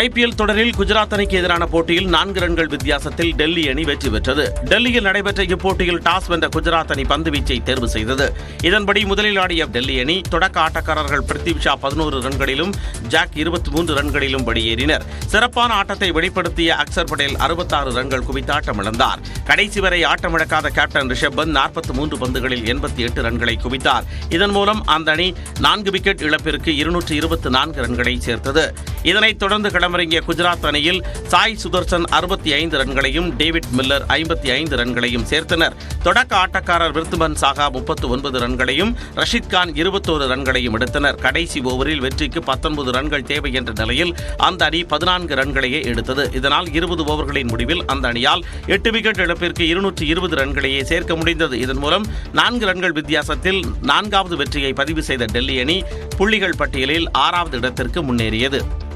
IPL தொடரில் குஜராத் அணிக்கு எதிரான போட்டியில் நான்கு ரன்கள் வித்தியாசத்தில் டெல்லி அணி வெற்றி பெற்றது. டெல்லியில் நடைபெற்ற இப்போட்டியில் டாஸ் வென்ற குஜராத் அணி பந்துவீச்சை தேர்வு செய்தது. இதன்படி முதலில் ஆடிய டெல்லி அணி தொடக்க ஆட்டக்காரர்கள் பிருத்திவ் ஷா பதினோரு ரன்களிலும் ஜாக் இருபத்தி மூன்று ரன்களிலும் வெளியேறினர் சிறப்பான ஆட்டத்தை வெளிப்படுத்திய அக்சர் படேல் அறுபத்தாறு ரன்கள் குவித்து ஆட்டமிழந்தார். கடைசி வரை ஆட்டமிழக்காத கேப்டன் ரிஷப் பந்த் நாற்பத்தி மூன்று பந்துகளில் எண்பத்தி எட்டு ரன்களை குவித்தார். இதன் மூலம் அந்த அணி நான்கு விக்கெட் இழப்பிற்கு இருநூற்று இருபத்தி நான்கு ரன்களை சேர்த்தது. இதனைத் தொடர்ந்து களமிறங்கிய குஜராத் அணியில் சாய் சுதர்சன் அறுபத்தி ஐந்து ரன்களையும் டேவிட் மில்லர் ஐம்பத்தி ஐந்து ரன்களையும் சேர்த்தனர். தொடக்க ஆட்டக்காரர் விருத்துமன் சாகா முப்பத்து ஒன்பது ரன்களையும் ரஷித் கான் இருபத்தோரு ரன்களையும் எடுத்தனர். கடைசி ஓவரில் வெற்றிக்கு பத்தொன்பது ரன்கள் தேவை என்ற நிலையில் அந்த அணி பதினான்கு ரன்களையே எடுத்தது. இதனால் இருபது ஓவர்களின் முடிவில் அந்த அணியால் எட்டு விக்கெட் இழப்பிற்கு இருநூற்றி இருபது ரன்களையே சேர்க்க முடிந்தது. இதன் மூலம் நான்கு ரன்கள் வித்தியாசத்தில் நான்காவது வெற்றியை பதிவு செய்த டெல்லி அணி புள்ளிகள் பட்டியலில் ஆறாவது இடத்திற்கு முன்னேறியது.